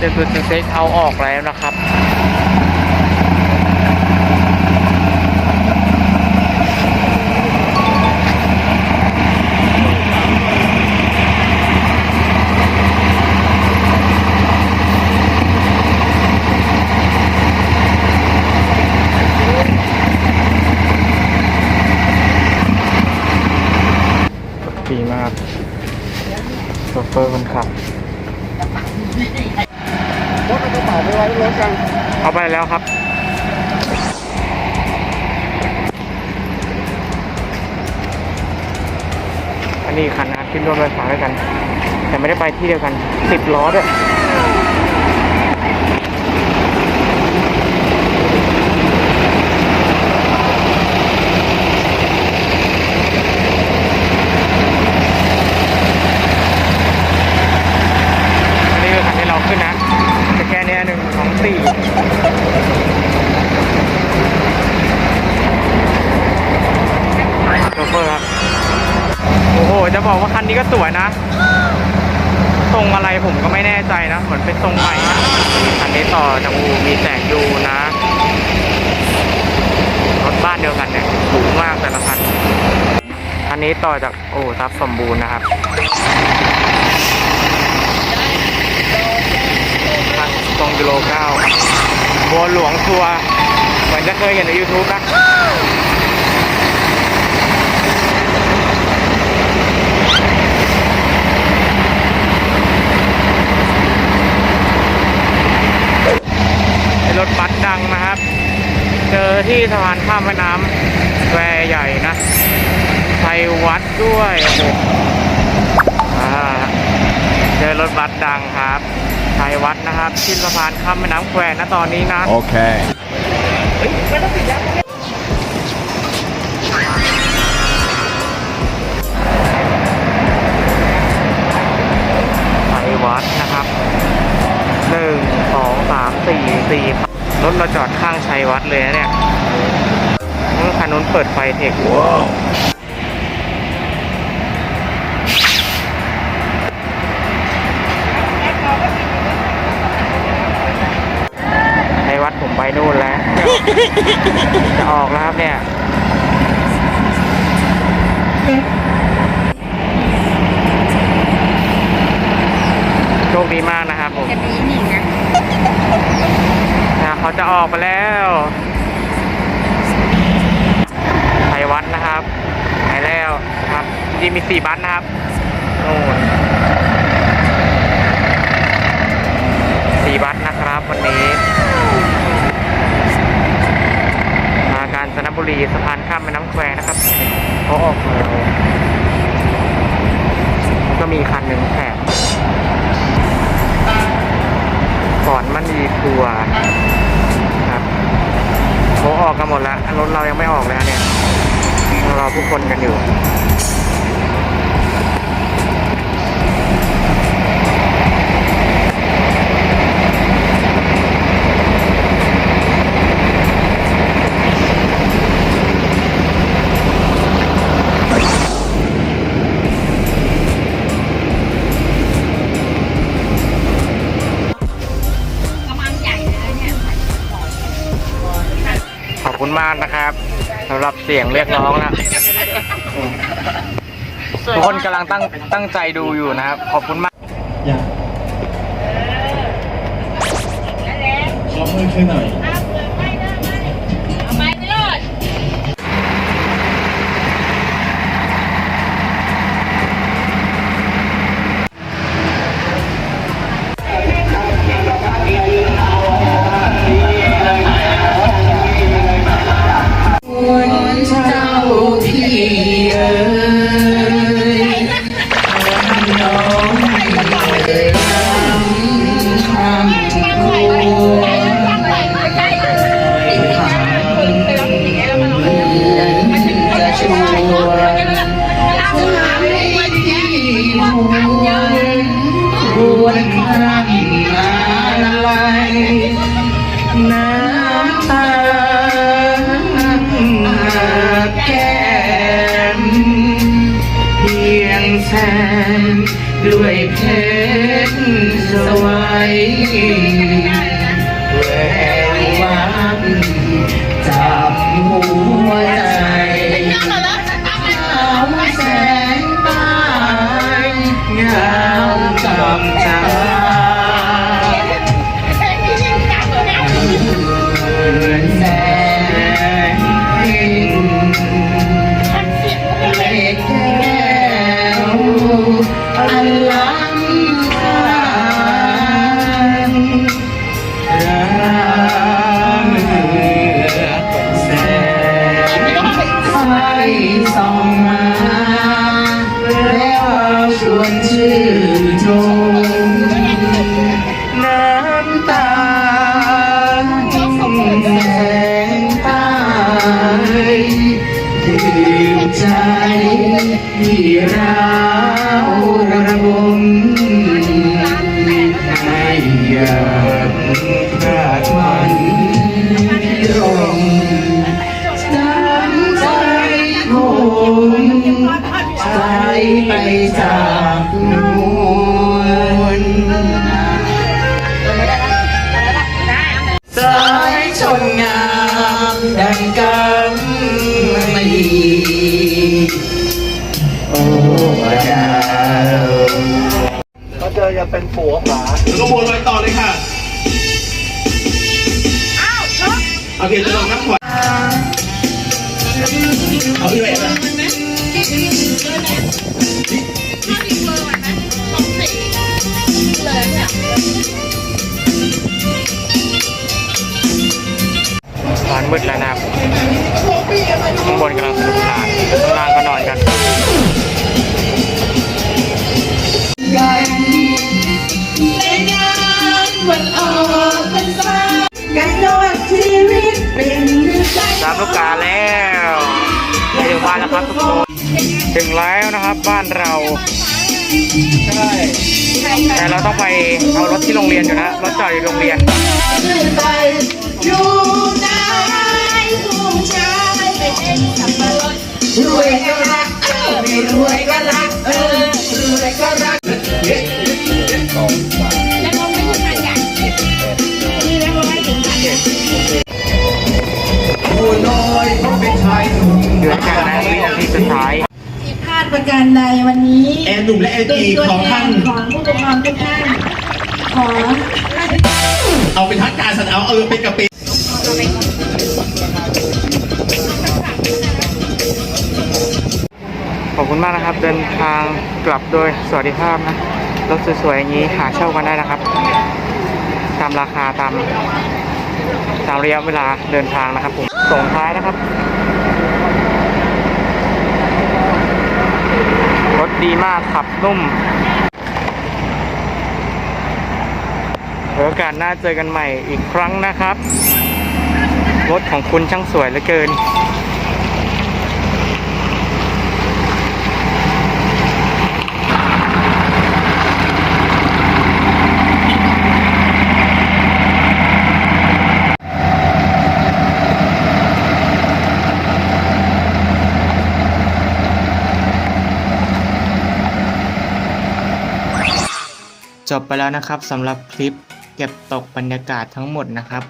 ว้าวเดนซูซูเซ็กเอาออกแล้วนะครับดีมากโชเฟอร์คนขับ รถเอากระเป๋าไปไว้รถกันเอาไปแล้วครับอันนี้คันนะขึ้นรถไฟฟ้าด้วยกัน แต่ไม่ได้ไปที่เดียวกันสิบล้อด้วย นนี้ก็สวยนะ ทรงอะไรผมก็ไม่แน่ใจนะ เหมือนเป็นทรงใหม่นะคันนี้ต่อจากอูมีแสงยูนะ รถบ้านเดียวกันเนี่ยสูงมากแต่ละคันคันนี้ต่อจากโอ้ทรัพสมบูรณ์นะครับคันตรงกิโลเก้าบัวหลวงทัวร์เหมือนจะเคยเห็นใน YouTube นะ รถบัสดังนะครับ เจอที่สะพานข้ามแม่น้ำแควใหญ่นะไทยวัดด้วยโอ้โหอ่าเจอรถบัสดังครับไทยวัดนะครับที่สะพานข้ามแม่น้ำแควนะตอนนี้นะ โอเค ถเราจอดข้างชัยวัดเลยนะเนี่ยรถคันนู้นเปิดไฟเทคว้าวชัยวัดผมไปนู่นแล้ว จะออกแล้วครับเนี่ยโชคดีมากนะครับผมจะมีหนิงนะ นะเขาจะออกไปแล้วไทยวัดนะครับไปแล้วครับจริงมีสี่บัสนะครับโน่นสี่บัสนะครับวันนี้มาการจนบุรีสะพานข้ามแม่น้ำแควนะครับเขาออกมาแล้วก็มีคันหนึ่งแถมก่อนมันดีทัว ออกกันหมดแล้วรถเรายังไม่ออกเลยเนี่ยรอผู้คนกันอยู่ มากนะครับสำหรับเสียงเรียกร้องนะอืมทุกคนกำลังตั้งตั้งใจดูอยู่นะครับ ขอบคุณมากอย่าขอมือขึ้นหน่อย ด้วยเห็นสวัยแวววับจับหัวใจ อันแสงเพ็ญเลขแก้วอันล้ำค่ารักแสงไฟส่งมาแล้วชวนชื่นชมน้ำตาแสงใต้ดื่มใจที่เรา อยากพลาดวันที่รมน้ำใจผมใจไปจากนวลสายชนงามดังกำมะลีโเจอจะเป็นปัวขวาแล้วก็วนรอยต่อเลยค่ะโอเคจะลงนับขวาเอาพี่เวทนะ ถึงแล้วนะครับบ้านเราใช่แต่เราต้องไปเอารถที่โรงเรียนอยู่นะรถจอดอยู่โรงเรียนขึ้นไปอยู่ไหนผู้ชายไปเล่นสับปะรดรวยก็รักเออไม่รวยก็รักเออรวยก็รัก ประการใดวันนี้แอนหนุ่มและแอนเป็นจีตัวของแทท่าน นของผู้ปกครองทุกท่าน ขอเอาเป็นทักการสันเอาเออเป็นกะปิขอบคุณมากนะครับ เดินทางกลับโดยสวัสดิภาพนะรถสวยๆอย่างนี้หาเช่ากันได้นะครับ ตามราคาตามตามระยะเวลาเดินทางนะครับผมส่งท้ายนะครับ รถ ดีมากขับนุ่มเดี๋ยวโอกาสหน้าเจอกันใหม่อีกครั้งนะครับ รถของคุณช่างสวยเหลือเกิน จบไปแล้วนะครับสำหรับคลิปเก็บตกบรรยากาศทั้งหมดนะครับ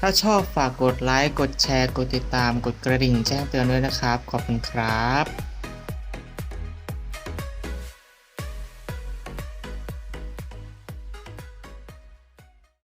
ถ้าชอบฝากกดไลค์ กดแชร์ กดติดตาม กดกระดิ่งแจ้งเตือนด้วยนะครับ ขอบคุณครับ